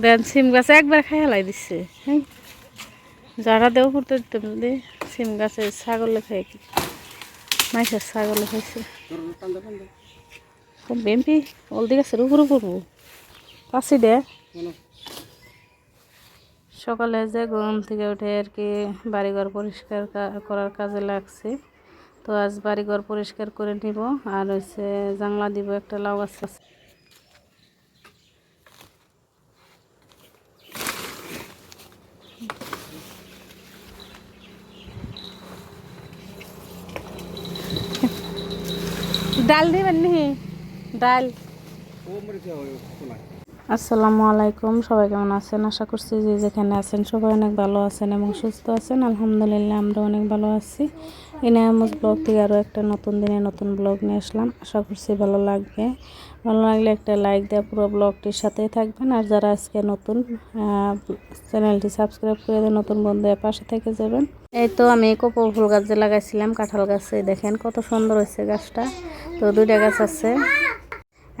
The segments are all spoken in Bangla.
দেন সিম গাছে একবার খাই হেলাই দিচ্ছে হ্যাঁ? যারা দেও করতে দিতাম যদি সিম গাছে ছাগলে খাই কি? মাইসের ছাগলে খাইছে। বেম্পি? অলদি গাছের উপরে পড়ব পাশি দে। সকালে যে ঘুম থেকে উঠে আর কি বাড়িঘর পরিষ্কার করার কাজে লাগছে। তো আজ বাড়িঘর পরিষ্কার করে নিব, আর হচ্ছে জানলা দিব, একটা লাউ গাছ আছে। ডাল দিবেন নি? ডাল। আসসালামু আলাইকুম, সবাই কেমন আছেন? আশা করছি যে যেখানে আছেন সবাই অনেক ভালো আছেন এবং সুস্থ আছেন। আলহামদুলিল্লাহ, আমরা অনেক ভালো আছি। ইনায়ামুজ ব্লগ থেকে আরও একটা নতুন দিনে নতুন ব্লগ নিয়ে আসলাম। আশা করছি ভালো লাগবে। ভালো লাগলে একটা লাইক দেওয়া পুরো ব্লগটির সাথেই থাকবেন। আর যারা আজকে নতুন চ্যানেলটি সাবস্ক্রাইব করে দিয়ে নতুন বন্ধুদের পাশে থেকে যাবেন। এই তো আমি কোপো ফুল গাছ লাগাইছিলাম, কাঁঠাল গাছে। দেখেন কত সুন্দর হয়েছে গাছটা। তো দুইটা গাছ আছে।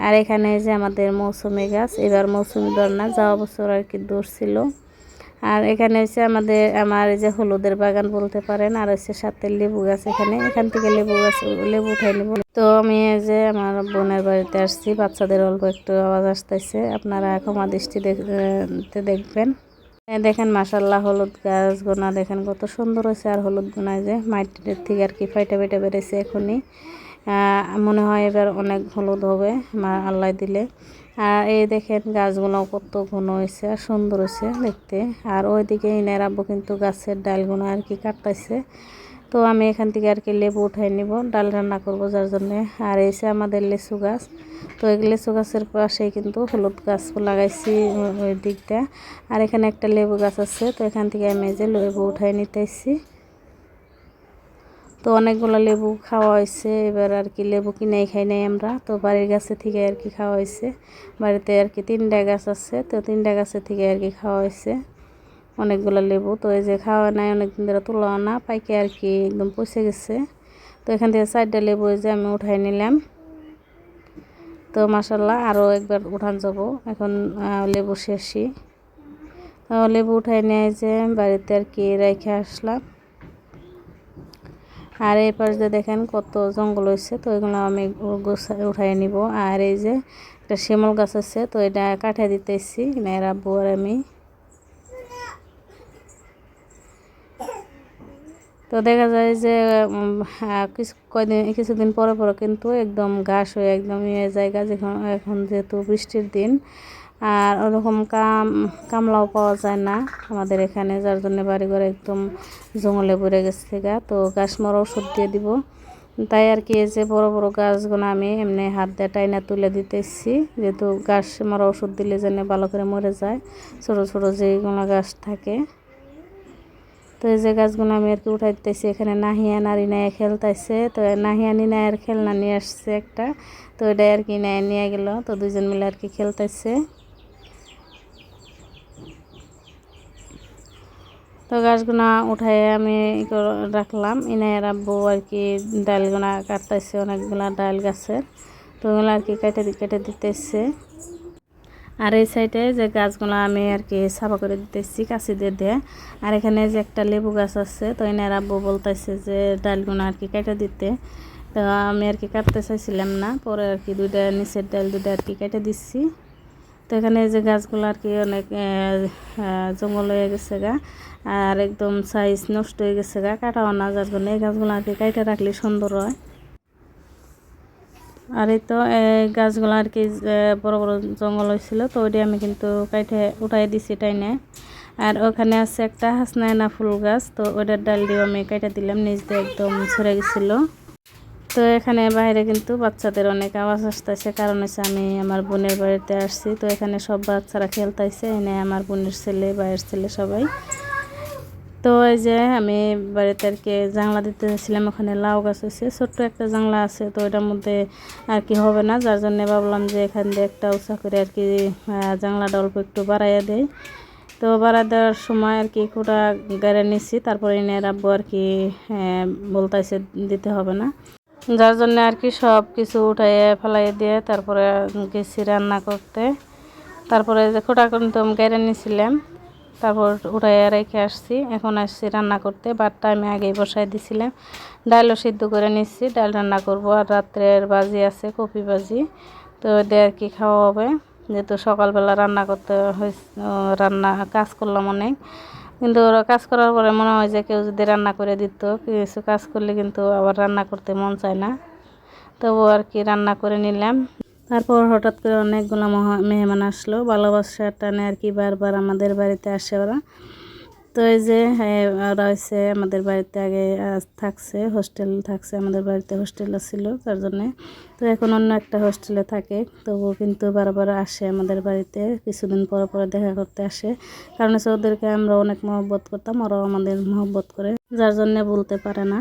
আর এখানে যে আমাদের মৌসুমি গাছ, এবার মৌসুমি দর যাওয়া বছর আর কি দূর ছিল। আর এখানে হচ্ছে আমাদের, আমার এই যে হলুদের বাগান বলতে পারেন, আর হচ্ছে সাথে লেবু গাছ এখানে, এখান থেকে লেবু গাছ, লেবু উঠাই নেব। তো আমি এই যে আমার বোনের বাড়িতে আসছি, বাচ্চাদের অল্প একটু আওয়াজ আসতেছে, আপনারা ক্ষমা দৃষ্টি দেখবেন। দেখেন মাসাল্লাহ হলুদ গাছ গোনা দেখেন কত সুন্দর হয়েছে, আর হলুদ গোনায় যে মাটির থেকে আর কি ফাইটা ফাইটা বেড়েছে এখনই। মনে হয় এবার অনেক হলুদ হবে, মা আল্লাহ দিলে। আর এই দেখেন গাছগুলো কত ঘন হয়েছে আর সুন্দর হয়েছে দেখতে। আর ওইদিকে ইনার আব্বু কিন্তু গাছের ডালগুলো আর কি কাটতেছে। তো আমি এখান থেকে আর কি লেবু উঠাই নিব, ডাল রান্না করব যার জন্যে। আর এসে আমাদের লিচু গাছ, তো এই লিচু গাছের পাশেই কিন্তু হলুদ গাছ লাগাইছি ওই দিকটা। আর এখানে একটা লেবু গাছ আছে, তো এখান থেকে আমি যে লেবু উঠাই নিতেছি। তো অনেকগুলো লেবু খাওয়া হয়েছে। এবার আর কি লেবু কিনেই খাই নাই আমরা। তো বাড়ির গাছে থেকে আর কি খাওয়া হয়েছে। বাড়িতে আর কি তিনটা গাছ আছে, তো তিনটা গাছে থেকে আর কি খাওয়া হয়েছে অনেকগুলো লেবু। তো এই যে খাওয়া নাই, অনেকদিন ধরে তোলা না, পাইকে আর কি একদম পচে গেছে। তো এখান থেকে চারটা লেবু এই যে আমি উঠাই নিলাম। তো মাসাল্লাহ আরও একবার উঠান যাব। এখন লেবু শেষই। লেবু উঠাই নিয়ে যে বাড়িতে আর কি রেখে আসলাম। আর এই পাশ দেখেন কত জঙ্গল হয়েছে তো এগুলো আমি উঠাই নিব। আর এই যে একটা শিমল গাছ আছে, তো এটা কাঠে দিতেছি এর আব্বু আর আমি। তো দেখা যায় যে কিছু, কয়দিন, কিছুদিন পরে পরে কিন্তু একদম ঘাস হয়ে একদম ইয়ে জায়গা যেখানে, এখন যেহেতু বৃষ্টির দিন আর ওরকম কাম, কামলাও পাওয়া যায় না আমাদের এখানে, যার জন্য বাড়িঘর একদম জঙ্গলে ভরে গেছে গা। তো গাছ মরা ওষুধ দিয়ে দিব। তাই আর কি যে বড় বড় গাছগুলো আমি এমনি হাত দিয়ে টাইনা তুলে দিতেছি, যেহেতু গাছ মরা ওষুধ দিলে যেন ভালো করে মরে যায়, ছোটো ছোটো যেগুলো গাছ থাকে। তো এই যে গাছগুলো আমি আর কি উঠাই দিতেছি এখানে নাহিয়া নারী নাইয়া খেলতেছে। তো নাহিয়া নিনায়ের খেলনা নিয়ে আসছে একটা, তো এটা আর কি নাইয়া নিয়ে গেল। তো দুজন মিলে আর কি খেলতেছে। তো গাছগুনা উঠাই আমি রাখলাম। ইনায়ের আব্বু আর কি ডালগুনা কাটতেছে, অনেকগুলা ডাল গাছের তো ওগুলো আর কি কেটে কেটে দিতেছে। আর এই সাইডে যে গাছগুলো আমি আর কি সাফা করে দিতেছি কাশি দিয়ে দিয়ে। আর এখানে যে একটা লেবু গাছ আছে, তো এনার আব্বু বলতেছে যে ডালগুলো আর কি কেটে দিতে। তো আমি আর কি কাটতে চাইছিলাম না, পরে আর কি দুইটা নিচের ডাল দুইটা আর কি কেটে দিচ্ছি। তো এখানে যে গাছগুলো আর কি অনেক জঙ্গল হয়ে গেছে গা। আর একদম সাইজ নষ্ট হয়ে গেছে গা, কাটাও না, যার জন্য এই গাছগুলো আর কি কেটে রাখলে সুন্দর হয়। আর এই তো এই গাছগুলো আর কি বড় বড় জঙ্গল হয়েছিল, তো ওইটা আমি কিন্তু কাইটে উঠাই দিছি টাইনে। আর ওখানে আছে একটা হাসনায়না ফুল গাছ, তো ওইটার ডাল দিয়ে আমি কেটে দিলাম, নিচ দিয়ে একদম ছড়ে গেছিল। তো এখানে বাইরে কিন্তু বাচ্চাদের অনেক আওয়াজ আসতেছে। কারণ হচ্ছে আমি আমার বোনের বাড়িতে আসছি তো এখানে সব বাচ্চারা খেলতেছে এনে আমার বোনের ছেলে ভাইয়ের ছেলে সবাই। তো এই যে আমি বাড়িতে আর কি জানলা দিতে চাইছিলাম ওখানে লাউ গাছ আছে ছোট্ট একটা জানলা আছে তো এটার মধ্যে আর কি হবে না। যার জন্য ভাবলাম যে এখান দিয়ে একটা উঁচা করে আর কি আহ, জানলাটা অল্প একটু বাড়াইয়া দেয় তো বাড়া দেওয়ার সময় আর কি কোটা গাড়ি নিচ্ছি তারপরে এনে রাখব আর কি বলতেছে দিতে হবে না। যার জন্য আর কি সব কিছু উঠাইয়ে ফেলাই দিয়ে তারপরে গেছি রান্না করতে। তারপরে যে কিন্তু গাইরে নিয়েছিলাম তারপর উঠাইয়া রেখে আসছি। এখন আসছি রান্না করতে, বারটা আমি আগেই বসাই দিছিলাম। ডালও সিদ্ধ করে নিচ্ছি, ডাল রান্না করব। আর রাত্রের বাজি আছে, কপি বাজি, তো ওদের আর কি খাওয়া হবে। যেহেতু সকালবেলা রান্না করতে হয়েছে রান্না কাজ করলাম অনেক। কিন্তু ওরা কাজ করার পরে মনে হয় যে কেউ যদি রান্না করে দিত, কিছু কাজ করলে কিন্তু আবার রান্না করতে মন চায় না। তবু আর কি রান্না করে নিলাম। তারপর হঠাৎ করে অনেকগুলো মহা- মেহমান আসলো। ভালোবাসার টানে আর কি বারবার আমাদের বাড়িতে আসে ওরা। তো এই যে হ্যাঁ, ওরা হয়েছে আমাদের বাড়িতে আগে থাকছে হোস্টেল থাকছে আমাদের বাড়িতে হোস্টেল ছিল তার জন্যে। তো এখন অন্য একটা হোস্টেলে থাকে তবুও কিন্তু বারবার আসে আমাদের বাড়িতে কিছুদিন পর পরে দেখা করতে আসে। কারণ হচ্ছে ওদেরকে আমরা অনেক মহব্বত করতাম ওরাও আমাদের মহব্বত করে যার জন্যে বলতে পারে না।